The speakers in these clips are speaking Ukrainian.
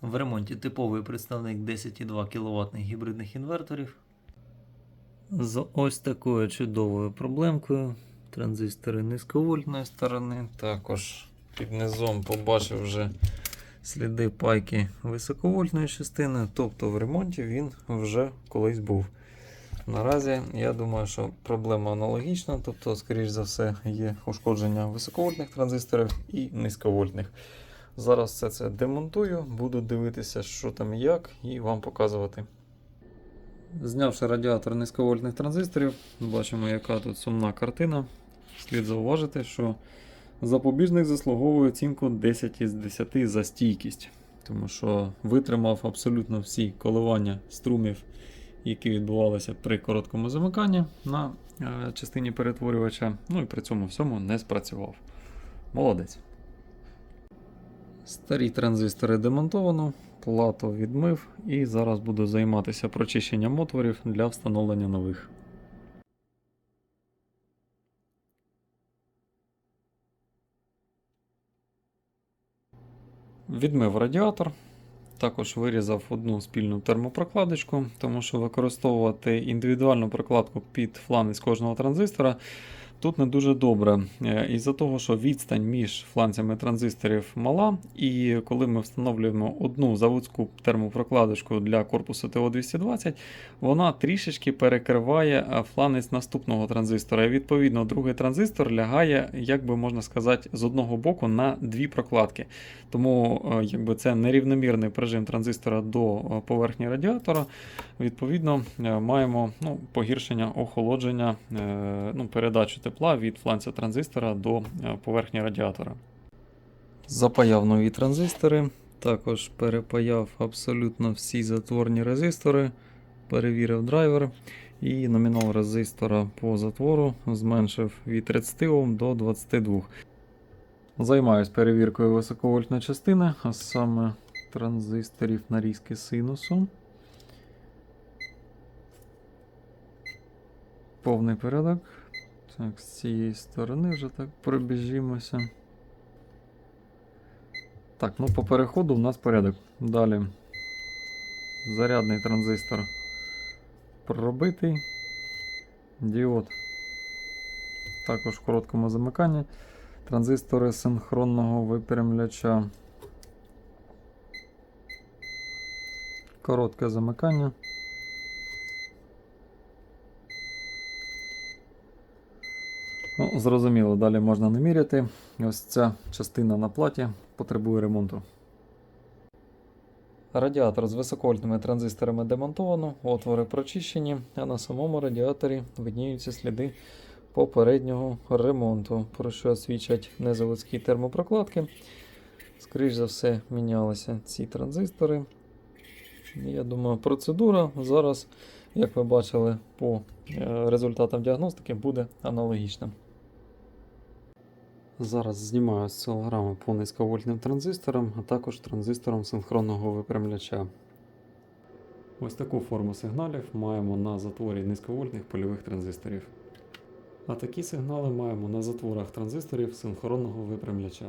В ремонті типовий представник 10,2 кВт гібридних інверторів. З ось такою чудовою проблемкою. Транзистори низьковольтної сторони. Також під низом побачив вже сліди пайки високовольтної частини. Тобто в ремонті він вже колись був. Наразі я думаю, що проблема аналогічна, тобто, скоріш за все, є ушкодження високовольтних транзисторів і низьковольтних. Зараз все це демонтую, буду дивитися, що там і як, і вам показувати. Знявши радіатор низьковольтних транзисторів, бачимо, яка тут сумна картина. Слід зауважити, що запобіжник заслуговує оцінку 10 із 10 за стійкість, тому що витримав абсолютно всі коливання струмів, які відбувалися при короткому замиканні на е, частині перетворювача, ну і при цьому всьому не спрацював. Молодець. Старі транзистори демонтовано, плату відмив і зараз буду займатися прочищенням отворів для встановлення нових. Відмив радіатор. Також вирізав одну спільну термопрокладочку, тому що використовувати індивідуальну прокладку під фланець кожного транзистора тут не дуже добре. Е, Із-за того, що відстань між фланцями транзисторів мала, і коли ми встановлюємо одну заводську термопрокладочку для корпусу ТО220, вона трішечки перекриває е, фланець наступного транзистора. І відповідно, другий транзистор лягає, як би можна сказати, з одного боку на дві прокладки. Тому е, якби це нерівномірний прижим транзистора до поверхні радіатора. Відповідно, маємо ну, погіршення охолодження, ну, передачу тепла від фланця транзистора до е, поверхні радіатора. Запаяв нові транзистори. Також перепаяв абсолютно всі затворні резистори, перевірив драйвер і номінал резистора по затвору зменшив від 30 Ом до 22. Займаюсь перевіркою високовольтної частини, а саме транзисторів нарізки синусу. Повний порядок. Так, з цієї сторони вже так пробіжімося. Так, ну по переходу у нас порядок. Далі. Зарядний транзистор пробитий. Діод. Також в короткому замиканні. Транзистори синхронного випрямляча. Коротке замикання. Ну, зрозуміло, далі можна не міряти. Ось ця частина на платі потребує ремонту. Радіатор з високовольтними транзисторами демонтовано, отвори прочищені, а на самому радіаторі видніються сліди попереднього ремонту, про що свідчать незаводські термопрокладки. Скоріш за все, мінялися ці транзистори. Я думаю, процедура зараз, як ви бачили, по е, результатам діагностики буде аналогічна. Зараз знімаю з осцилограми по низьковольтним транзисторам, а також транзисторам синхронного випрямляча. Ось таку форму сигналів маємо на затворі низьковольтних польових транзисторів. А такі сигнали маємо на затворах транзисторів синхронного випрямляча.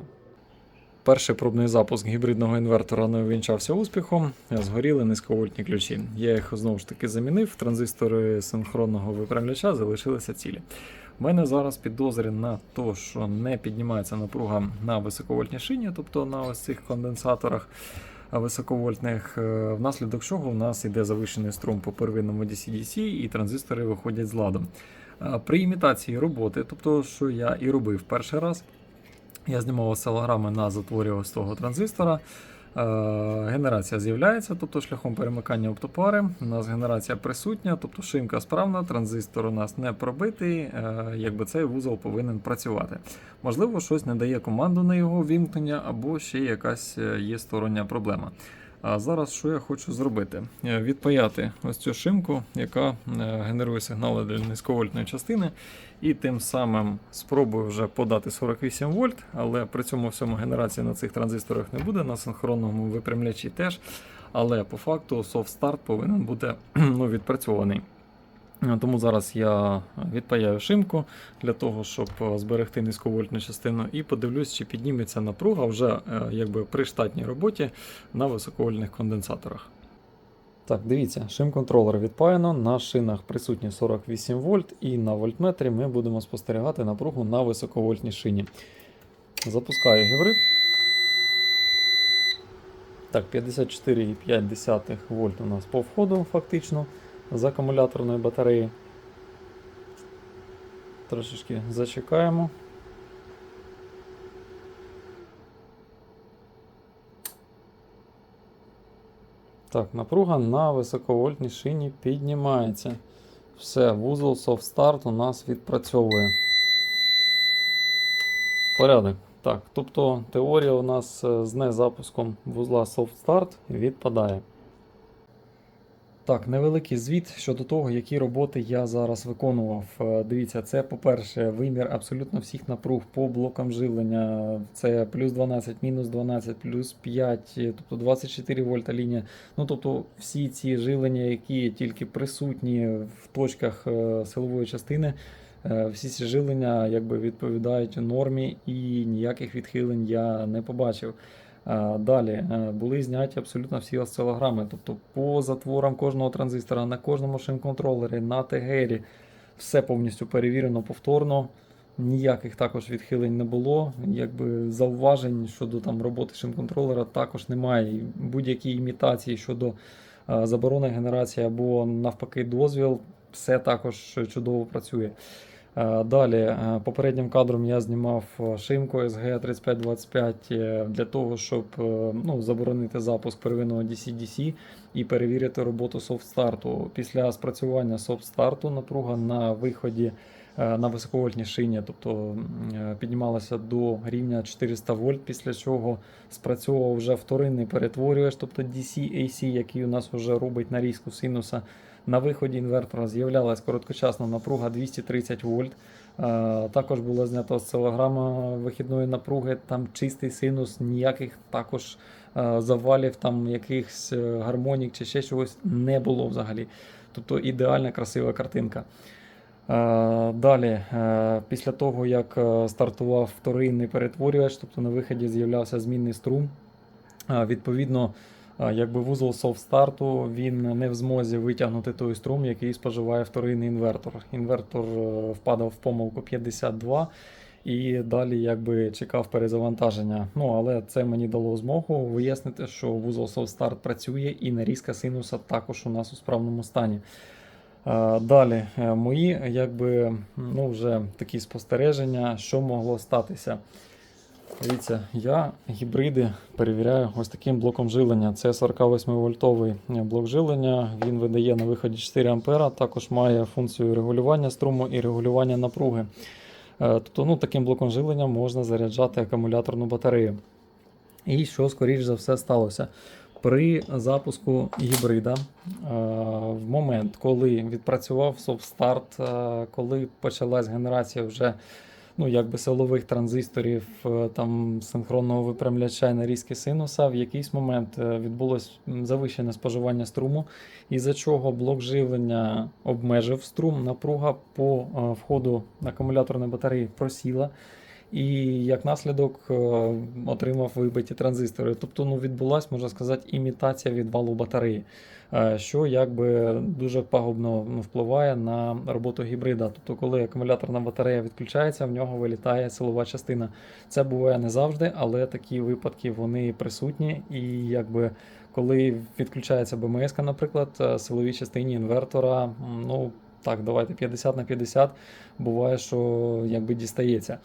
Перший пробний запуск гібридного інвертора не увінчався успіхом, згоріли низьковольтні ключі. Я їх знову ж таки замінив. Транзистори синхронного випрямляча залишилися цілі. У мене зараз підозри на те, що не піднімається напруга на високовольтній шині, тобто на ось цих конденсаторах високовольтних, е, внаслідок чого у нас йде завищений струм по первинному DC-DC і транзистори виходять з ладом. Е, При імітації роботи, тобто, що я і робив перший раз, я знімав осцилограми на затворі ось того транзистора. Е, Генерація з'являється, тобто шляхом перемикання оптопари. У нас генерація присутня, тобто шинка справна, транзистор у нас не пробитий, е, якби цей вузол повинен працювати. Можливо, щось не дає команду на його вімкнення, або ще якась е, є стороння проблема. А зараз що я хочу зробити? Е, Відпаяти ось цю шимку, яка е, генерує сигнали для низьковольтної частини, і тим самим спробую вже подати 48 вольт, але при цьому всьому генерації на цих транзисторах не буде, на синхронному випрямлячі теж. Але по факту софт старт повинен бути ну, відпрацьований. Е, Тому зараз я відпаяю шимку для того, щоб е, зберегти низьковольтну частину, і подивлюсь, чи підніметься напруга вже е, якби при штатній роботі на високовольтних конденсаторах. Так, дивіться, шим-контролер відпаяно, на шинах присутні 48 вольт, і на вольтметрі ми будемо спостерігати напругу на високовольтній шині. Запускаю гібрид. Так, 54,5 вольт у нас по входу фактично з акумуляторної батареї. Трошечки зачекаємо. Так, напруга на високовольтній шині піднімається. Все, вузол Soft Start у нас відпрацьовує. Порядок. Так, тобто теорія у нас е, з незапуском вузла Start відпадає. Так, невеликий звіт щодо того, які роботи я зараз виконував. Е, Дивіться, це, по-перше, вимір абсолютно всіх напруг по блокам живлення. Це плюс 12, мінус 12, плюс 5, е, тобто 24 вольта лінія. Ну, тобто, всі ці живлення, які тільки присутні в точках е, силової частини, всі ці живлення якби відповідають нормі і ніяких відхилень я не побачив. А, Далі е, були зняті абсолютно всі осцилограми, тобто по затворам кожного транзистора, на кожному шим-контролері, на тегері, все повністю перевірено повторно. Ніяких також відхилень не було. Якби зауважень щодо там роботи шим-контролера також немає. Будь-які імітації щодо е, заборони генерації або навпаки дозвіл, все також чудово працює. Е, Далі, е, попереднім кадром я знімав е, шимку SG3525 е, для того, щоб ну, заборонити запуск первинного DC-DC і перевірити роботу софт-старту. Після спрацювання софт-старту напруга на виході на високовольтній шині, тобто е, піднімалася до рівня 400 вольт, після чого спрацьовував вже вторинний перетворювач, тобто DC-AC, який у нас вже робить нарізку синуса. На виході інвертора з'являлась короткочасна напруга 230 вольт. Е, Також була знята осцилограма вихідної напруги, там чистий синус, ніяких також е, завалів, там якихось е, гармонік чи ще чогось не було взагалі. Тобто ідеальна красива картинка. Е, Далі, е, після того, як е, стартував вторинний перетворювач, тобто на виході з'являвся змінний струм. Відповідно, якби вузол софт-старту він не в змозі витягнути той струм, який споживає вторинний інвертор. Інвертор впадав в помилку 52 і далі якби чекав перезавантаження. Ну, але це мені дало змогу вияснити, що вузол софт-старт працює і нарізка синуса також у нас у справному стані. Е, Далі, е, мої якби, ну, вже такі спостереження, що могло статися. Дивіться, я гібриди перевіряю ось таким блоком жилення. Це 48 вольтовий блок жилення. Він видає на виході 4 А, також має функцію регулювання струму і регулювання напруги. Е, Тобто, ну, таким блоком жилення можна заряджати акумуляторну батарею. І що, скоріш за все, сталося? При запуску гібрида, е, в момент, коли відпрацював софт-старт, е, коли почалась генерація вже ну, якби силових транзисторів, е, там синхронного випрямляча і нарізки синуса, в якийсь момент відбулось завищене споживання струму, із-за чого блок живлення обмежив струм, напруга по входу акумуляторної батареї просіла. І як наслідок е, отримав вибиті транзистори. Тобто ну, відбулася, можна сказати, імітація відвалу батареї, е, що якби дуже пагубно ну, впливає на роботу гібрида. Тобто, коли акумуляторна батарея відключається, в нього вилітає силова частина. Це буває не завжди, але такі випадки вони присутні. І якби коли відключається БМС, наприклад, е, силовій частині інвертора, ну так, давайте 50 на 50, буває, що якби дістається.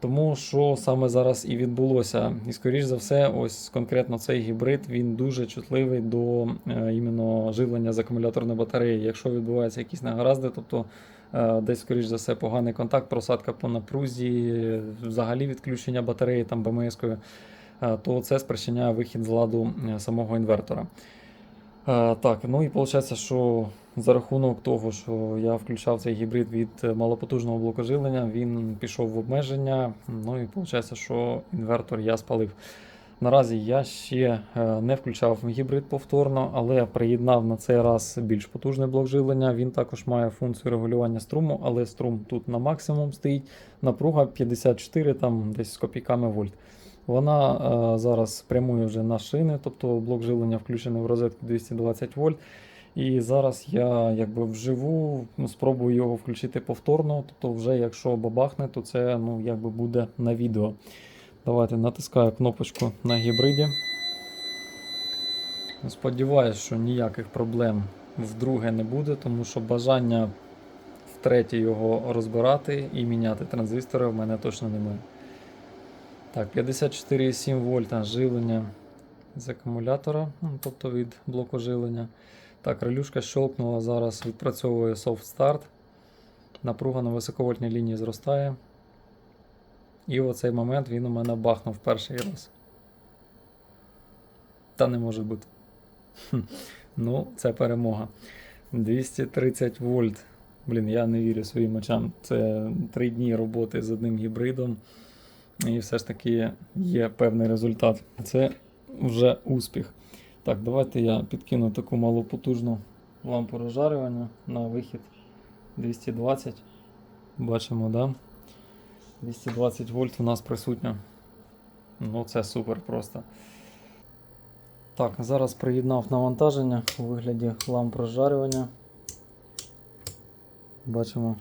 Тому що саме зараз і відбулося. І скоріш за все, ось конкретно цей гібрид він дуже чутливий до е, іменно живлення з акумуляторної батареї. Якщо відбуваються якісь негаразди, тобто е, десь, скоріш за все, поганий контакт, просадка по напрузі, взагалі відключення батареї там БМС-кою, е, то це спричиняє вихід з ладу е, самого інвертора. Е, Так, ну і виходить, що за рахунок того, що я включав цей гібрид від е, малопотужного блоку живлення, він пішов в обмеження. Ну і виходить, що інвертор я спалив. Наразі я ще е, не включав гібрид повторно, але приєднав на цей раз більш потужний блок живлення. Він також має функцію регулювання струму, але струм тут на максимум стоїть. Напруга 54, там десь з копійками вольт. Вона е, зараз прямує вже на шини, тобто блок живлення включений в розетку 220 вольт. І зараз я якби вживу ну, спробую його включити повторно. Тобто, вже якщо бабахне, то це ну, якби буде на відео. Давайте натискаю кнопочку на гібриді. Сподіваюсь, що ніяких проблем вдруге не буде, тому що бажання втретє його розбирати і міняти транзистори в мене точно немає. Так, 54,7 вольта живлення з акумулятора, ну, тобто від блоку живлення. Так, релюшка щелкнула, зараз відпрацьовує soft start. Напруга на високовольтній лінії зростає. І в оцей момент він у мене бахнув перший раз. Та не може бути. Ну, це перемога. 230 вольт. Блін, я не вірю своїм очам. Це 3 дні роботи з одним гібридом. І все ж таки є певний результат. Це вже успіх. Так, давайте я підкину таку малопотужну лампу розжарювання на вихід 220. Бачимо, да? 220 вольт у нас присутня. Ну, це супер просто. Так, зараз приєднав навантаження у вигляді ламп розжарювання. Бачимо,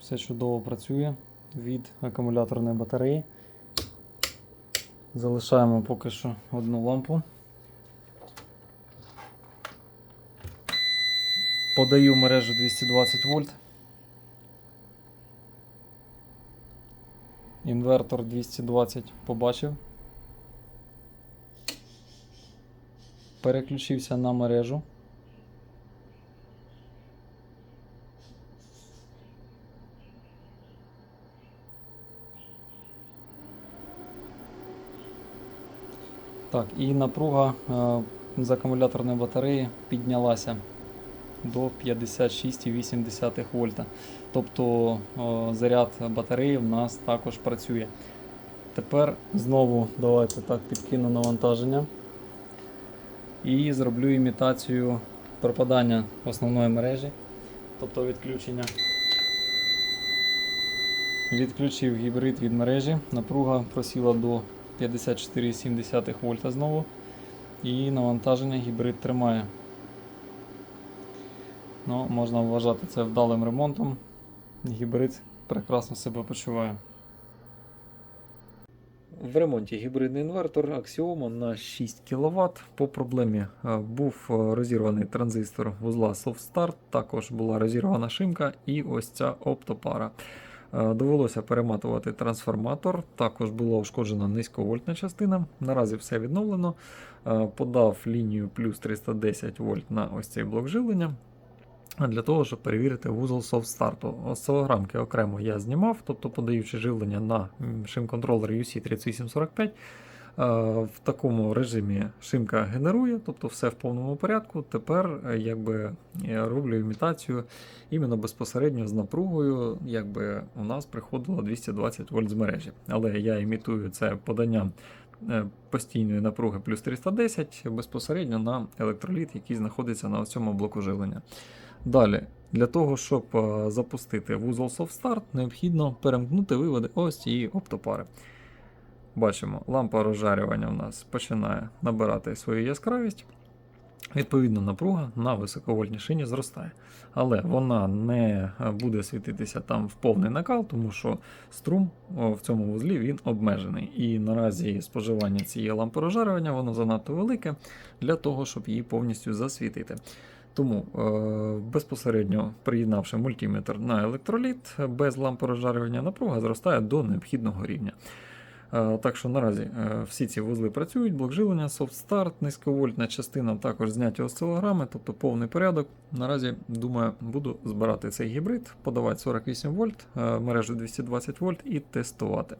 все чудово працює від акумуляторної батареї. Залишаємо поки що одну лампу. Подаю мережу 220 вольт. Інвертор 220 побачив. Переключився на мережу. Так, і напруга е, з акумуляторної батареї піднялася до 56,8 вольта. Тобто е, заряд батареї в нас також працює. Тепер знову давайте так підкину навантаження і зроблю імітацію пропадання основної мережі, тобто відключення. Відключив гібрид від мережі, напруга просіла до 54,7 вольта знову. І навантаження гібрид тримає. Ну, Можна вважати це вдалим ремонтом. Гібрид прекрасно себе почуває. В ремонті гібридний інвертор Axioma на 6 кВт. По проблемі е, був е, розірваний транзистор вузла Soft Start, також була розірвана шимка і ось ця оптопара. Е, Довелося перематувати трансформатор, також була ушкоджена низьковольтна частина. Наразі все відновлено. Подав лінію плюс 310 вольт на ось цей блок живлення. Для того, щоб перевірити вузол софт-старту. Осцилограмки окремо я знімав, тобто подаючи живлення на шим-контролер UC3845. е, В такому режимі шимка генерує, тобто все в повному порядку. Тепер е, якби, я роблю імітацію іменно безпосередньо з напругою, якби у нас приходило 220 вольт з мережі. Але я імітую це поданням е, постійної напруги плюс 310 безпосередньо на електроліт, який знаходиться на цьому блоку живлення. Далі, для того, щоб е, запустити вузол Soft Start, необхідно перемкнути виводи ось цієї оптопари. Бачимо, лампа розжарювання у нас починає набирати свою яскравість. Відповідно, напруга на високовольтній шині зростає. Але вона не буде світитися там в повний накал, тому що струм в цьому вузлі він обмежений. І наразі споживання цієї лампи розжарювання воно занадто велике для того, щоб її повністю засвітити. Тому е, безпосередньо приєднавши мультиметр на електроліт без лампи розжарювання, напруга зростає до необхідного рівня. Е, Так що наразі е, всі ці вузли працюють, блок живлення, soft низьковольтна частина, також зняті осцилограми, тобто повний порядок. Наразі, думаю, буду збирати цей гібрид, подавати 48 вольт, мережу 220 вольт і тестувати.